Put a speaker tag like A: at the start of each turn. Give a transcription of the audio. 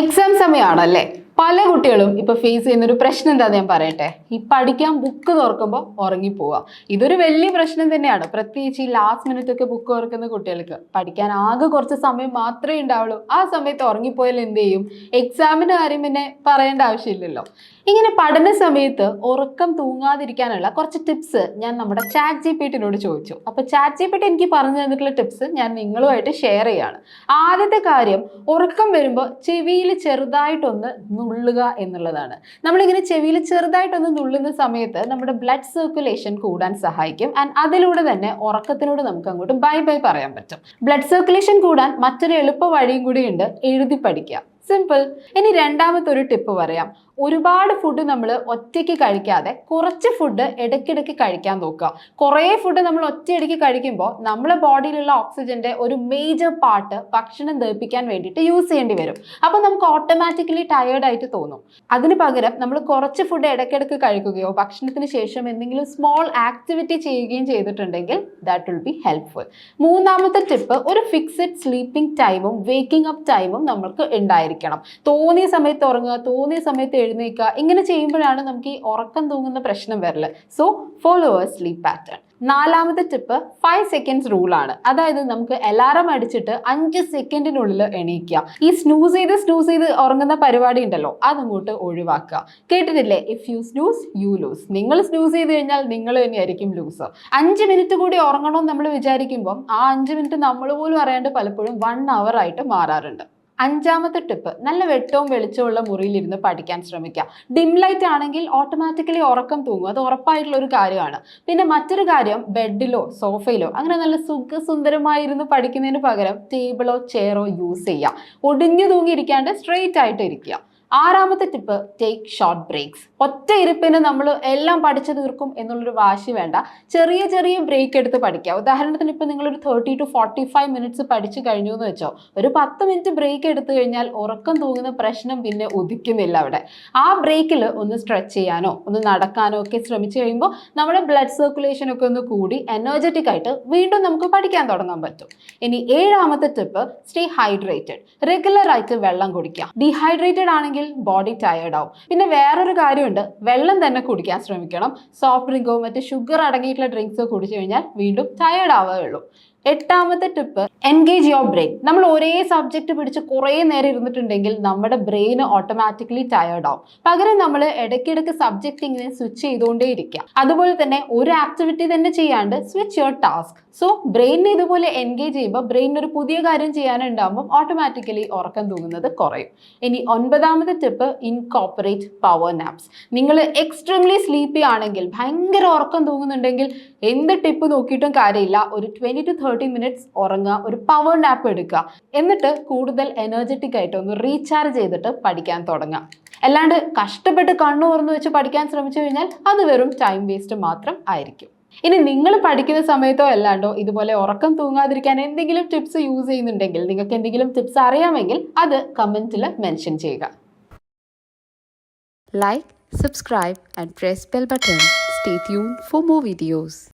A: Exam സമയമാണല്ലേ? പല കുട്ടികളും ഇപ്പൊ ഫേസ് ചെയ്യുന്ന ഒരു പ്രശ്നം എന്താന്ന് ഞാൻ പറയട്ടെ. ഈ പഠിക്കാൻ ബുക്ക് തുറക്കുമ്പോൾ ഉറങ്ങിപ്പോവുക ഇതൊരു വലിയ പ്രശ്നം തന്നെയാണ്. പ്രത്യേകിച്ച് ഈ ലാസ്റ്റ് മിനിറ്റ് ഒക്കെ ബുക്ക് തുറക്കുന്ന കുട്ടികൾക്ക് പഠിക്കാൻ ആകെ കുറച്ച് സമയം മാത്രമേ ഉണ്ടാവുള്ളൂ. ആ സമയത്ത് ഉറങ്ങിപ്പോയാൽ എന്ത് ചെയ്യും? എക്സാമിന്റെ കാര്യം പിന്നെ പറയേണ്ട ആവശ്യമില്ലല്ലോ. ഇങ്ങനെ പഠന സമയത്ത് ഉറക്കം തൂങ്ങാതിരിക്കാനുള്ള കുറച്ച് ടിപ്സ് ഞാൻ നമ്മുടെ ചാറ്റ് ജി പി ടിനോട് ചോദിച്ചു. അപ്പൊ ചാറ്റ് ജി പി ടി എനിക്ക് പറഞ്ഞു തന്നിട്ടുള്ള ടിപ്സ് ഞാൻ നിങ്ങളുമായിട്ട് ഷെയർ ചെയ്യാണ്. ആദ്യത്തെ കാര്യം ഉറക്കം വരുമ്പോൾ ചെവിയിൽ ചെറുതായിട്ടൊന്ന് നുള്ളുക എന്നുള്ളതാണ്. നമ്മളിങ്ങനെ ചെവിയിൽ ചെറുതായിട്ടൊന്ന് നുള്ളുന്ന സമയത്ത് നമ്മുടെ ബ്ലഡ് സർക്കുലേഷൻ കൂടാൻ സഹായിക്കും. ആൻഡ് അതിലൂടെ തന്നെ ഉറക്കത്തിനോട് നമുക്ക് അങ്ങോട്ട് ബൈ ബൈ പറയാൻ പറ്റും. ബ്ലഡ് സർക്കുലേഷൻ കൂടാൻ മറ്റൊരു എളുപ്പ വഴിയും കൂടിയുണ്ട് എഴുതി പഠിക്കുക. സിമ്പിൾ ഇനി രണ്ടാമത്തെ ഒരു ടിപ്പ് പറയാം. ഒരുപാട് ഫുഡ് നമ്മൾ ഒറ്റയ്ക്ക് കഴിക്കാതെ കുറച്ച് ഫുഡ് ഇടയ്ക്കിടയ്ക്ക് കഴിക്കാൻ നോക്കുക. കുറേ ഫുഡ് നമ്മൾ ഒറ്റയടിക്ക് കഴിക്കുമ്പോൾ നമ്മളെ ബോഡിയിലുള്ള ഓക്സിജന്റെ ഒരു മേജർ പാർട്ട് ഭക്ഷണം ദഹിപ്പിക്കാൻ വേണ്ടിയിട്ട് യൂസ് ചെയ്യേണ്ടി വരും. അപ്പോൾ നമുക്ക് ഓട്ടോമാറ്റിക്കലി ടയേർഡ് ആയിട്ട് തോന്നും. അതിന് പകരം നമ്മൾ കുറച്ച് ഫുഡ് ഇടയ്ക്കിടയ്ക്ക് കഴിക്കുകയോ ഭക്ഷണത്തിന് ശേഷം എന്തെങ്കിലും സ്മോൾ ആക്ടിവിറ്റി ചെയ്യുകയും ചെയ്തിട്ടുണ്ടെങ്കിൽ ദാറ്റ് വിൽ ബി ഹെൽപ്ഫുൾ മൂന്നാമത്തെ ടിപ്പ് ഒരു ഫിക്സഡ് സ്ലീപ്പിംഗ് ടൈമും വേക്കിംഗ് അപ്പ് ടൈമും നമ്മൾക്ക് ഉണ്ടായിരിക്കണം തോന്നിയ സമയത്ത് ഉറങ്ങുക തോന്നിയ സമയത്ത് എഴുന്നേൽക്കുക ഇങ്ങനെ ചെയ്യുമ്പോഴാണ് നമുക്ക് ഈ ഉറക്കം തൂങ്ങുന്ന പ്രശ്നം വരൽ. So follow a sleep pattern നാലാമത്തെ ടിപ്പ് ഫൈവ് സെക്കൻഡ്സ് റൂളാണ് അതായത് നമുക്ക് അലാറം അടിച്ചിട്ട് അഞ്ച് സെക്കൻഡിനുള്ളിൽ എണീക്കുക. ഈ സ്നൂസ് ചെയ്ത് സ്നൂസ് ചെയ്ത് ഉറങ്ങുന്ന പരിപാടി ഉണ്ടല്ലോ അതങ്ങോട്ട് ഒഴിവാക്കുക. കേട്ടിട്ടില്ലേ? If you snooze you lose നിങ്ങൾ സ്നൂസ് ചെയ്ത് കഴിഞ്ഞാൽ നിങ്ങൾ തന്നെയായിരിക്കും ലൂസ് അഞ്ച് മിനിറ്റ് കൂടി ഉറങ്ങണമെന്ന് നമ്മൾ വിചാരിക്കുമ്പോൾ ആ അഞ്ച് മിനിറ്റ് നമ്മൾ പോലും അറിയാണ്ട് പലപ്പോഴും വൺ അവർ ആയിട്ട് മാറാറുണ്ട്. അഞ്ചാമത്തെ ടിപ്പ് നല്ല വെട്ടവും വെളിച്ചമുള്ള മുറിയിലിരുന്ന് പഠിക്കാൻ ശ്രമിക്കുക. ഡിം ലൈറ്റ് ആണെങ്കിൽ ഓട്ടോമാറ്റിക്കലി ഉറക്കം തൂങ്ങും. അത് ഉറപ്പായിട്ടുള്ള ഒരു കാര്യമാണ്. പിന്നെ മറ്റൊരു കാര്യം ബെഡിലോ സോഫയിലോ അങ്ങനെ നല്ല സുഖസുന്ദരമായിരുന്ന് പഠിക്കുന്നതിന് പകരം ടേബിളോ ചെയറോ യൂസ് ചെയ്യുക. ഒടിഞ്ഞു തൂങ്ങിയിരിക്കാണ്ട് സ്ട്രെയിറ്റ് ആയിട്ട് ഇരിക്കുക. ആറാമത്തെ ടിപ്പ് ടേക്ക് ഷോർട്ട് ബ്രേക്സ് ഒറ്റ ഇരിപ്പിന് നമ്മൾ എല്ലാം പഠിച്ചു തീർക്കും എന്നുള്ളൊരു വാശി വേണ്ട. ചെറിയ ചെറിയ ബ്രേക്ക് എടുത്ത് പഠിക്കുക. ഉദാഹരണത്തിന് ഇപ്പം നിങ്ങളൊരു thirty to forty five minutes പഠിച്ചു കഴിഞ്ഞു എന്ന് വെച്ചോ. ഒരു പത്ത് മിനിറ്റ് ബ്രേക്ക് എടുത്തു കഴിഞ്ഞാൽ ഉറക്കം തൂങ്ങുന്ന പ്രശ്നം പിന്നെ ഉദിക്കുന്നില്ല അവിടെ. ആ ബ്രേക്കിൽ ഒന്ന് സ്ട്രെച്ച് ചെയ്യാനോ ഒന്ന് നടക്കാനോ ഒക്കെ ശ്രമിച്ചു കഴിയുമ്പോൾ നമ്മുടെ ബ്ലഡ് സർക്കുലേഷൻ ഒക്കെ ഒന്ന് കൂടി എനർജറ്റിക് ആയിട്ട് വീണ്ടും നമുക്ക് പഠിക്കാൻ തുടങ്ങാൻ പറ്റും. ഇനി ഏഴാമത്തെ ടിപ്പ് സ്റ്റേ ഹൈഡ്രേറ്റഡ് റെഗുലർ ആയിട്ട് വെള്ളം കുടിക്കുക. ഡീഹൈഡ്രേറ്റഡ് ആണെങ്കിൽ ബോഡി ടയേർഡ് ആവും. പിന്നെ വേറൊരു കാര്യമുണ്ട്. വെള്ളം തന്നെ കുടിക്കാൻ ശ്രമിക്കണം. സോഫ്റ്റ് ഡ്രിങ്കോ മറ്റ് ഷുഗർ അടങ്ങിയിട്ടുള്ള ഡ്രിങ്ക്സോ കുടിച്ചു കഴിഞ്ഞാൽ വീണ്ടും ടയേർഡ് ആവുകയേ ഉള്ളൂ എട്ടാമത്തെ ടിപ്പ് എൻഗേജ് യുവർ ബ്രെയിൻ നമ്മൾ ഒരേ സബ്ജക്റ്റ് പിടിച്ച് കുറേ നേരം ഇരുന്നിട്ടുണ്ടെങ്കിൽ നമ്മുടെ ബ്രെയിൻ ഓട്ടോമാറ്റിക്കലി ടയേർഡ് ആവും. പകരം നമ്മൾ ഇടയ്ക്കിടയ്ക്ക് സബ്ജക്റ്റ് ഇങ്ങനെ സ്വിച്ച് ചെയ്തുകൊണ്ടേ ഇരിക്കുക. അതുപോലെ തന്നെ ഒരു ആക്ടിവിറ്റി തന്നെ ചെയ്യാണ്ട് സ്വിച്ച് യുവർ ടാസ്ക് സോ ബ്രെയിനിനെ ഇതുപോലെ എൻഗേജ് ചെയ്യുമ്പോൾ ബ്രെയിനിന് ഒരു പുതിയ കാര്യം ചെയ്യാനുണ്ടാകുമ്പോൾ ഓട്ടോമാറ്റിക്കലി ഉറക്കം തൂങ്ങുന്നത് കുറയും. ഇനി ഒൻപതാമത്തെ ടിപ്പ് ഇൻകോപ്പറേറ്റ് പവർ നാപ്സ് നിങ്ങൾ എക്സ്ട്രീംലി സ്ലീപ്പി ആണെങ്കിൽ ഭയങ്കര ഉറക്കം തൂങ്ങുന്നുണ്ടെങ്കിൽ എന്ത് ടിപ്പ് നോക്കിയിട്ടും കാര്യമില്ല. ഒരു ട്വന്റി ടു തേർട്ടി മിനിറ്റ്സ് ഉറങ്ങുക ഒരു പവർ നാപ്പ് എടുക്കുക. എന്നിട്ട് കൂടുതൽ എനർജറ്റിക് ആയിട്ട് ഒന്ന് റീചാർജ് ചെയ്തിട്ട് പഠിക്കാൻ തുടങ്ങുക അല്ലാണ്ട് കഷ്ടപ്പെട്ട് കണ്ണു തുറന്നു വെച്ച് പഠിക്കാൻ ശ്രമിച്ചു കഴിഞ്ഞാൽ അത് വെറും ടൈം വേസ്റ്റ് മാത്രം ആയിരിക്കും. ഇനി നിങ്ങൾ പഠിക്കുന്ന സമയത്തോ അല്ലാണ്ടോ ഇതുപോലെ ഉറക്കം തൂങ്ങാതിരിക്കാൻ എന്തെങ്കിലും ടിപ്സ് യൂസ് ചെയ്യുന്നുണ്ടെങ്കിൽ നിങ്ങൾക്ക് എന്തെങ്കിലും ടിപ്സ് അറിയാമെങ്കിൽ അത് കമന്റിൽ മെൻഷൻ ചെയ്യുക.
B: Like subscribe and press bell button stay tune for more videos.